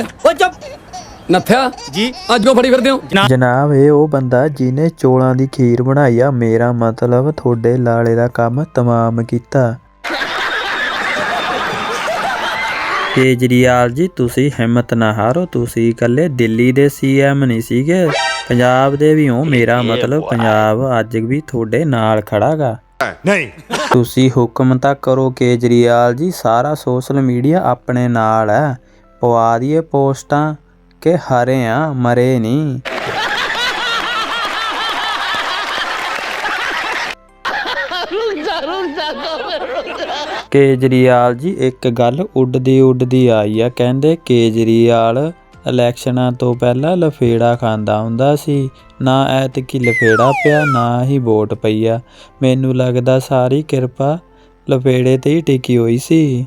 ਓਏ ਓ ਚੁੱਪ। ਨੱਥਿਆ ਜੀ। ਅੱਜ ਕਿਉਂ ਫੜੀ ਫਿਰਦੇ ਹੋ? ਜਨਾਬ ਇਹ ਉਹ ਬੰਦਾ ਜਿਹਨੇ ਚੋਲਾਂ ਦੀ ਖੀਰ ਬਣਾਈ ਆ ਮੇਰਾ ਮਤਲਬ ਤੁਹਾਡੇ ਲਾਲੇ ਦਾ ਕੰਮ ਤਮਾਮ ਕੀਤਾ। ਕੇਜਰੀਵਾਲ ਜੀ ਤੁਸੀਂ ਹਿੰਮਤ ਨਾ ਹਾਰੋ ਤੁਸੀਂ ਇਕੱਲੇ ਦਿੱਲੀ ਦੇ ਸੀਐਮ ਨਹੀਂ ਸੀਗੇ। ਪੰਜਾਬ ਦੇ ਵੀ ਹੋ ਮੇਰਾ ਮਤਲਬ ਪੰਜਾਬ ਅੱਜ ਵੀ ਤੁਹਾਡੇ ਨਾਲ ਖੜਾਗਾ। ਨਹੀਂ। ਤੁਸੀਂ ਹੁਕਮ ਤਾਂ ਕਰੋ ਕੇਜਰੀਵਾਲ ਜੀ ਸਾਰਾ ਸੋਸ਼ਲ ਮੀਡੀਆ ਆਪਣੇ ਨਾਲ ਹੈ। ਪਵਾ ਦਈਏ ਪੋਸਟਾਂ ਕਿ ਹਰੇ ਆ, ਮਰੇ ਨਹੀਂ ਕੇਜਰੀਵਾਲ ਜੀ, ਇੱਕ ਗੱਲ ਉੱਡਦੀ ਉੱਡਦੀ ਆਈ ਆ। ਕਹਿੰਦੇ ਕੇਜਰੀਵਾਲ ਇਲੈਕਸ਼ਨਾਂ ਤੋਂ ਪਹਿਲਾਂ ਲਫੇੜਾ ਖਾਂਦਾ ਹੁੰਦਾ ਸੀ। ਨਾ ਐਤਕੀ ਲਫੇੜਾ ਪਿਆ, ਨਾ ਹੀ ਵੋਟ ਪਈ ਆ। ਮੈਨੂੰ ਲੱਗਦਾ ਸਾਰੀ ਕਿਰਪਾ ਲਫੇੜੇ ਤੇ ਹੀ ਟਿਕੀ ਹੋਈ ਸੀ।